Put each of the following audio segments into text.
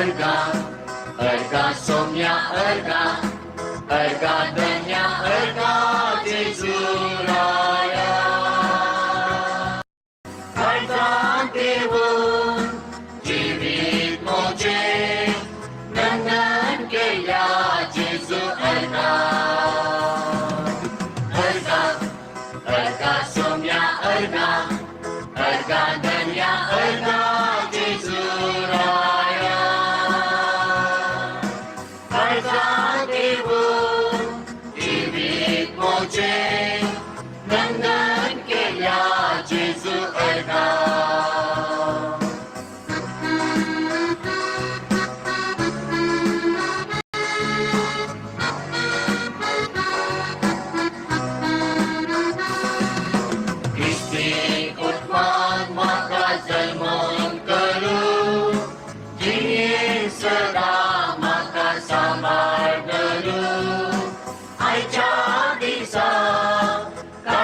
Erga, Olga, Somia, erga Olga, Dania, Olga, Dezuraya. Olga, Dewo, Jivit Moje, Nanan Gaya, Jezu, erga. Olga, Olga, Somia, Olga, Olga, Dania, Olga, kauce, don ganin ya ce.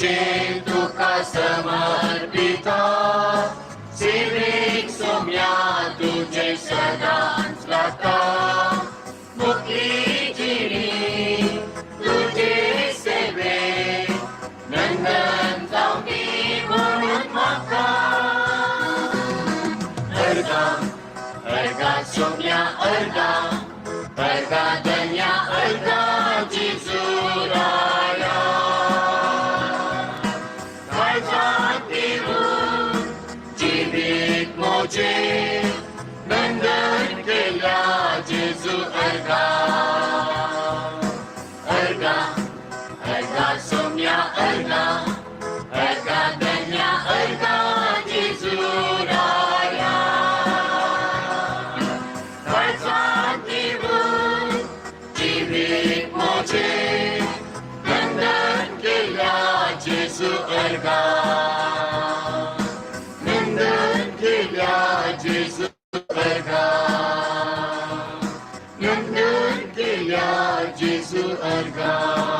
जीवित मोचे तुका समर्पिता सेविक सोम्या तुझे सदांच लाता मुक्ती जिणी तुझे सेवे नंदन जाऊनी म्हणून म्हाका अर्गा अर्गा सोम्या अर्गा अर्गा धन्या अर्गा जिजुराया ce bandar kelia Jesu arga arga arga somya arga arga danya arga Jesu raya Kaisa divun 아.